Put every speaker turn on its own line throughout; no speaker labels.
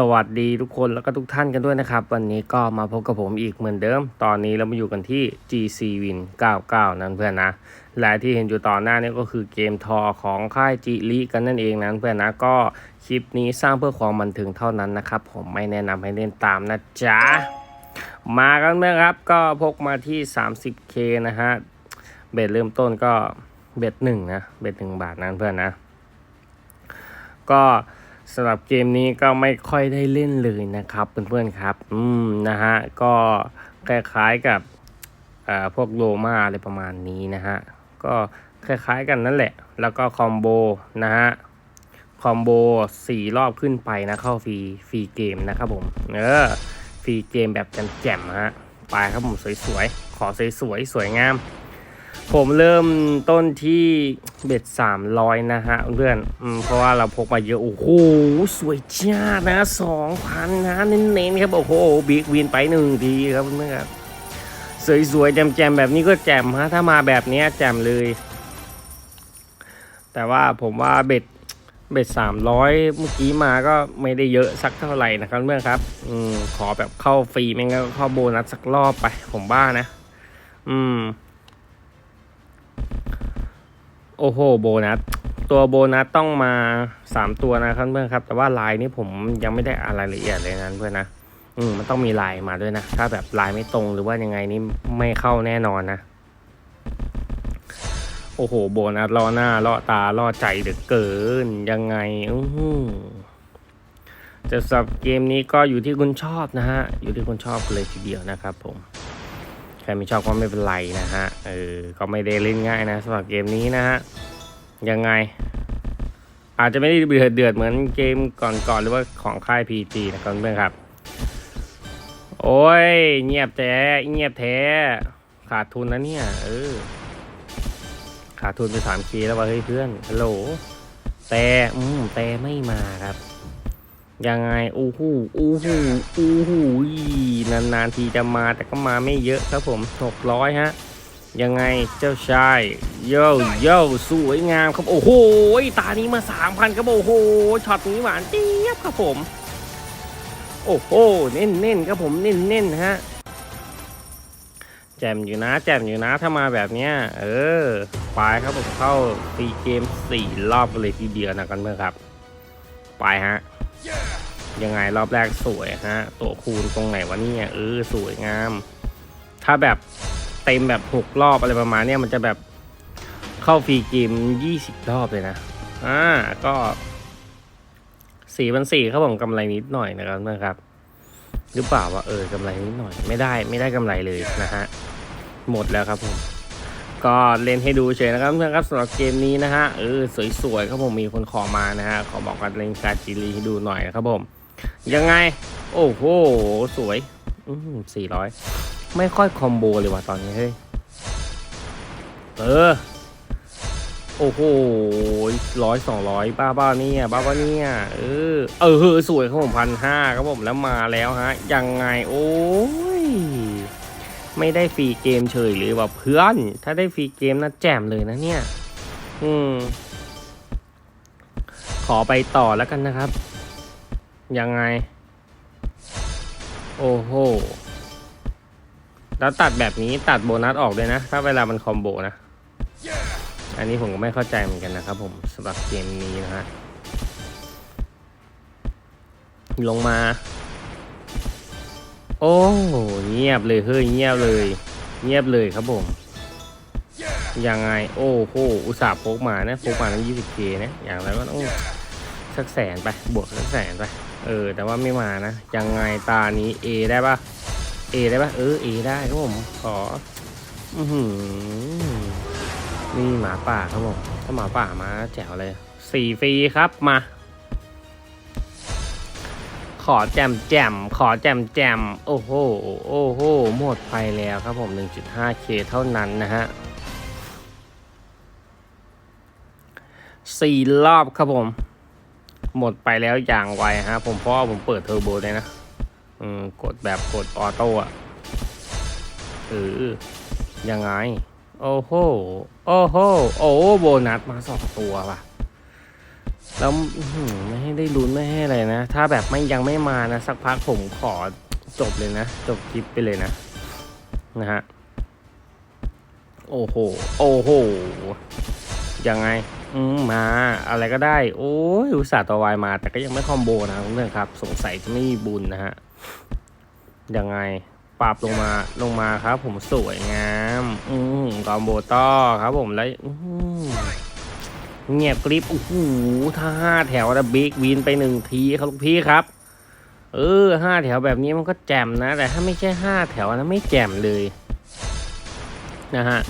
สวัสดีทุกคนแล้วก็ทุกท่านกันด้วยนะครับ วันนี้ก็มาพบกับผมอีกเหมือนเดิม ตอนนี้เรามาอยู่กันที่ GC Win 99 นั้นเพื่อนนะและที่เห็นอยู่ต่อหน้านี้ก็คือเกมทอของค่ายจิริกันนั่นเองนั้นเพื่อนนะก็คลิปนี้สร้างเพื่อความบันเทิงเท่านั้นนะครับ ผมไม่แนะนำให้เล่นตามนะจ๊ะ มากันไหมครับก็พกมาที่ 30k นะฮะเบ็ดเริ่มต้นก็เบ็ดหนึ่งนะเบ็ดหนึ่งบาทนั้นเพื่อนนะ ก็ สำหรับเกมนี้ก็ไม่ค่อยได้เล่นเลยนะครับเพื่อนๆครับ อืมนะฮะก็คล้ายๆกับเอ่อพวกโลมาอะไรประมาณนี้นะฮะก็คล้ายๆกันนั่นแหละ แล้วก็คอมโบนะฮะคอมโบสี่รอบขึ้นไปนะเข้าฟรีฟรีเกมนะครับผมเออฟรีเกมแบบแจ่มๆฮะไปครับผมสวยๆ ขอสวยๆ สวยงาม ผมเริ่มต้นที่เบ็ดสามร้อยนะฮะเพื่อนอืมเพราะว่าเราพกมาเยอะ โอ้โห สวยจ้านะสองพันนะ เน้นๆครับ โอ้โห บิ๊กวินไปหนึ่งทีครับเพื่อนครับสวยๆแจมๆแบบนี้ก็แจมฮะ ถ้ามาแบบนี้แจมเลย แต่ว่าผมว่าเบ็ดเบ็ดสามร้อยเมื่อกี้มาก็ไม่ได้เยอะสักเท่าไหร่นะครับเพื่อนครับ อืมขอแบบเข้าฟรีไม่งั้นก็เข้าโบนัสสักรอบไป ผมบ้านะ อืม โอ้โหโบนัสตัวโบนัสต้องมาสามตัวนะครับเพื่อนครับ แต่ว่าลายนี้ผมยังไม่ได้อะไรละเอียดเลยนะเพื่อนนะอืมมันต้องมีลายมาด้วยนะ ถ้าแบบลายไม่ตรงหรือว่ายังไงนี่ไม่เข้าแน่นอนนะโอ้โห โบนัสล่อหน้าล่อตาล่อใจเหลือเกิน ยังไงอื้อหือจะสับเกมนี้ก็อยู่ที่คุณชอบนะฮะ อยู่ที่คุณชอบเลยทีเดียวนะครับผม ครไม่ชอบก็ไม่เป็นไรนะฮะ เออ ก็ไม่ได้เล่นง่ายนะสำหรับเกมนี้นะฮะ ยังไง อาจจะไม่ได้เดือดเดือดเหมือนเกมก่อนๆหรือว่าของค่าย PG นะครับเพื่อนครับ โอ้ย เงียบแท้เงียบแท้ขาดทุนนะเนี่ย เออ ขาดทุนไปสามคีแล้ววะเฮ้ยเพื่อนฮัลโหลแต่ อืมแต่ไม่มาครับ ยังไงอู้หูอู้หูอู้หูนานๆทีจะมาแต่ก็มาไม่เยอะครับผมหกร้อยฮะ ยังไงเจ้าชายโย่โย่สวยงามครับ โอ้โหตานี้มาสามพันครับโอ้โหช็อตนี้หวานเจี๊ยบครับผม โอ้โหเน้นเน้นครับผมเน้นเน้นฮะแจมอยู่นะแจมอยู่นะถ้ามาแบบเนี้ยเออไปครับผมเข้าตีเกมสี่รอบเลยทีเดียวนะกันเพื่อนครับ ไปฮะ ยังไงรอบแรกสวยฮะ ตัวคูณตรงไหนวะเนี่ยเออสวยงาม ถ้าแบบเต็มแบบหกรอบอะไรประมาณเนี้ยมันจะแบบเข้าฟรีเกมยี่สิบรอบเลยนะ อ่าก็สี่พันสี่ครับผมกำไรนิดหน่อยนะครับนะครับ หรือเปล่าวะเออกำไรนิดหน่อย ไม่ได้ไม่ได้กำไรเลยนะฮะ หมดแล้วครับผม ก็เล่นให้ดูเฉยนะครับเพื่อนครับสำหรับเกมนี้นะฮะเออสวยๆครับผมมีคนขอมานะฮะขอบอกกันเล่นการจีรีให้ดูหน่อยนะครับผม ยังไง โอ้โหสวยอืมสี่ร้อยไม่ค่อยคอมโบเลยว่ะตอนนี้เฮ้ยเออโอ้โหร้อยสองร้อยบ้าบ้าเนี่ยบ้าบ้าเนี่ยเออเออสวยครับผมพันห้าครับผมแล้วมาแล้วฮะยังไงโอ้ย ไม่ได้ฟรีเกมเฉยเลยว่ะเพื่อน ถ้าได้ฟรีเกมนะแจ่มเลยนะเนี่ย อืม ขอไปต่อแล้วกันนะครับ ยังไง โอ้โห แล้วตัดแบบนี้ตัดโบนัสออกเลยนะ ถ้าเวลามันคอมโบนะ อันนี้ผมก็ไม่เข้าใจเหมือนกันนะครับผมสำหรับเกมนี้นะฮะลงมา โอ้เงียบเลยเฮ้ยเงียบเลย เงียบเลยครับผมยังไง โอ้โหอุตส่าห์พกมานะพกมาตั้ง 20k นะอย่างไรก็ต้องสักแสนไปบวกสักแสนไปเออ แต่ว่าไม่มานะยังไงตานี้ A ได้ปะ A ได้ปะเออ A ได้ครับผมขออือหือนี่หมาป่าครับผมถ้าหมาป่ามาแจ๋วเลยสี่ฟรีครับมา ขอแจมแจมขอแจมแจมโอ้โหโอ้โหหมดไปแล้วครับผม 1.5k เท่านั้นนะฮะสี่รอบครับผม หมดไปแล้วอย่างไวฮะ ผมเพราะผมเปิดเทอร์โบเลยนะ อืม กดแบบกดออโต้อะเออยังไง โอ้โห โอ้โห โอ้โบนัสมาสองตัวว่ะ แล้วไม่ให้ได้ลุ้นไม่ให้อะไรนะ ถ้าแบบไม่ยังไม่มานะ สักพักผมขอจบเลยนะ จบคลิปไปเลยนะ นะฮะ โอ้โห โอ้โห ยังไง อืมมา อะไรก็ได้ โอ้ย อุตส่าห์ตัววายมา แต่ก็ยังไม่คอมโบนะเพื่อนครับ สงสัยจะไม่มีบุญนะฮะ ยังไงปรับลงมาลงมาครับ ผมสวยงาม อืมคอมโบต่อครับผมแล้วอื เงียบกริบโอ้โหถ้าห้าแถวนะบิ๊กวินไปหนึ่งทีครับลูกพี่ครับ เออห้าแถวแบบนี้มันก็แจ่มนะ แต่ถ้าไม่ใช่ห้าแถวนะไม่แจ่มเลยนะฮะ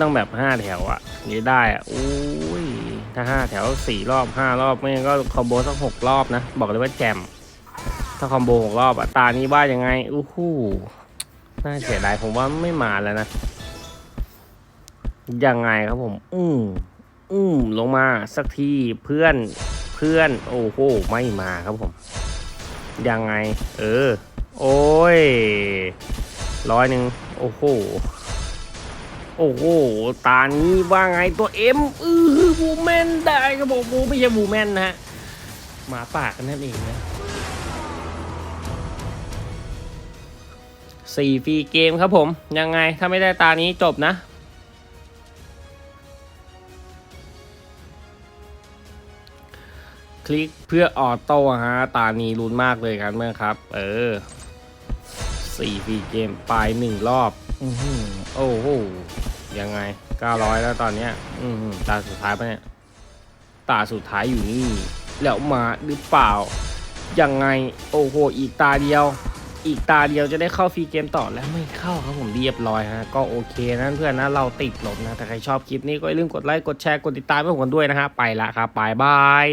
ต้องแบบห้าแถวอะ่ะนี่ได้อะ่ะโอ้ยถ้าห้าแถวสี่รอบห้ารอบไม่งั้นก็คอมโบสักหกรอบนะ บอกเลยว่าแจ่มถ้าคอมโบหกรอบอะตานี้ว่ายังไงอู้หูน่าเสียดายผมว่าไม่มาแล้วนะยังไงครับผม อืม อืมลงมาสักทีเพื่อนเพื่อน โอ้โหไม่มาครับผม ยังไง เออ โอ้ยร้อยหนึ่งโอ้โหโอ้โห ตานี้ว่าไงตัวเอ็มอือบูแมนได้ครับผมบูไม่ใช่บูแมนนะฮะหมาปากันนั่นเองนะสี่ฟรีเกมครับผม ยังไงถ้าไม่ได้ตานี้จบนะ คลิกเพื่อออโต้ฮะตานี้ลุ้นมากเลยครับเมื่อครับ เออสี่ฟรีเกมไปหนึ่งรอบอือโอ้โหยังไง900แล้วตอนเนี้ย อือตาสุดท้ายปะเนี่ย ตาสุดท้ายอยู่นี่ แล้วมาหรือเปล่า ยังไง โอ้โห อีกตาเดียว อีกตาเดียวจะได้เข้าฟรีเกมต่อแล้วไม่เข้าครับผมเรียบร้อยฮะ ก็โอเคนะเพื่อนนะเราติดลบนะ แต่ใครชอบคลิปนี้ก็อย่าลืมกดไลค์ กดแชร์ กดติดตามให้ผมกันด้วยนะฮะ ไปละครับบายบาย